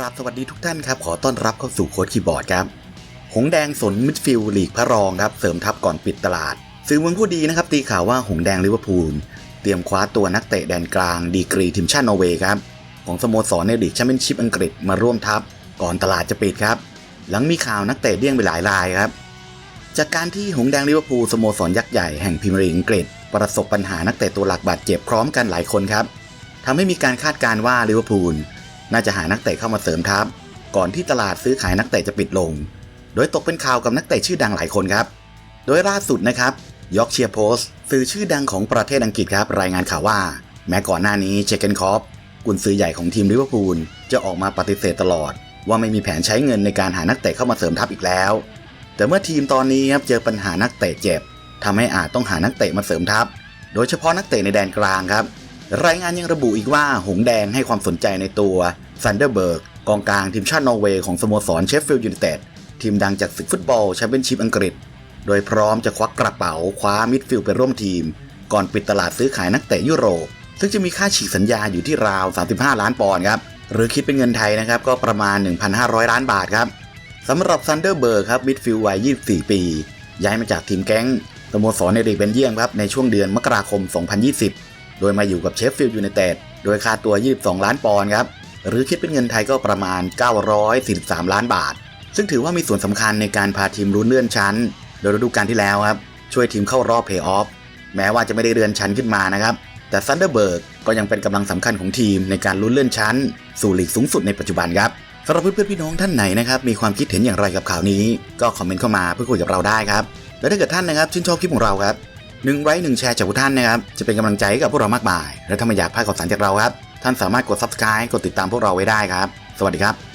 รับสวัสดีทุกท่านครับ ขอต้อนรับเข้าสู่โค้ดคีย์บอร์ดครับ หงแดงสนมิดฟิลด์ลีกพระรองครับ เสริมทัพก่อนปิดตลาด สื่อเมืองผู้ดีนะครับ ตีข่าวว่าหงแดงลิเวอร์พูล เตรียมคว้าตัวนักเตะแดนกลาง ดีกรีทีมชาตินอร์เวย์ครับ ของสโมสรในลีกแชมเปี้ยนชิพอังกฤษมาร่วมทัพ ก่อนตลาดจะปิดครับ หลังมีข่าวนักเตะเดี้ยงไปหลายรายครับ จากการที่หงแดงลิเวอร์พูลสโมสรยักษ์ใหญ่แห่งพรีเมียร์ลีกอังกฤษ ประสบปัญหานักเตะตัวหลักบาดเจ็บพร้อมกันหลายคนครับทำให้มีการคาดการณ์ว่าลิเวอร์พูล น่าจะหานักเตะเข้ามาเสริมทัพก่อนที่ตลาดซื้อขายนักเตะจะปิดลง โดยตกเป็นข่าวกับนักเตะชื่อดังหลายคนครับ โดยล่าสุดนะครับยอร์กเชียร์โพสต์สื่อชื่อดังของประเทศอังกฤษครับ รายงานข่าวว่า แม้ก่อนหน้านี้เจเกนคอฟกุนซือใหญ่ของทีมลิเวอร์พูลจะออกมาปฏิเสธตลอด ว่าไม่มีแผนใช้เงินในการหานักเตะเข้ามาเสริมทัพอีกแล้ว แต่เมื่อทีมตอนนี้ครับเจอปัญหานักเตะเจ็บทำให้อาจต้องหานักเตะมาเสริมทัพ โดยเฉพาะนักเตะในแดนกลางครับ รายงานยังระบุอีกว่าหงแดงให้ความสนใจในตัวซันเดอร์เบิร์กกองกลางทีมชาตินอร์เวย์ของสโมสรเชฟฟิลด์ยูไนเต็ดทีมดังจากศึกฟุตบอลแชมเปี้ยนชิพอังกฤษ โดยพร้อมจะควักกระเป๋าคว้ามิดฟิลด์ไปร่วมทีม ก่อนปิดตลาดซื้อขายนักเตะยุโรป ซึ่งจะมีค่าฉีกสัญญาอยู่ที่ราว 35 ล้านปอนด์ครับ หรือคิดเป็นเงินไทยนะครับก็ประมาณ 1,500 ล้านบาทครับสำหรับซันเดอร์เบิร์กครับมิดฟิลด์วัย 24 ปี ย้ายมาจากทีมแก๊งสโมสรในลีกเบนเยียมครับในช่วงเดือนมกราคม 2020 โดยมาอยู่กับเชฟฟิลด์ยูไนเต็ดโดยค่าตัว 22 ล้านปอนด์ครับ หรือคิดเป็นเงินไทยก็ประมาณ 943 ล้านบาท ซึ่งถือว่ามีส่วนสำคัญในการพาทีมลุ้นเลื่อนชั้น โดยฤดูกาลที่แล้วครับ ช่วยทีมเข้ารอบเพย์ออฟ แม้ว่าจะไม่ได้เลื่อนชั้นขึ้นมานะครับ แต่ซันเดอร์เบิร์กก็ยังเป็นกำลังสำคัญของทีมในการลุ้นเลื่อนชั้น สู่ลีกสูงสุดในปัจจุบันครับสำหรับเพื่อนๆพี่น้องท่านไหนนะครับมีความคิดเห็นอย่างไรกับข่าวนี้ ก็คอมเมนต์เข้ามาเพื่อคุยกับเราได้ครับและถ้าเกิดท่านนะครับชื่นชอบคลิปของเราครับ หนึ่งไลค์หนึ่งแชร์จากผู้ท่านนะครับ จะเป็นกำลังใจให้กับพวกเรามากมาย และถ้าไม่อยากพลาดข่าวสารจากเราครับ ท่านสามารถกด subscribe กดติดตามพวกเราไว้ได้ครับ สวัสดีครับ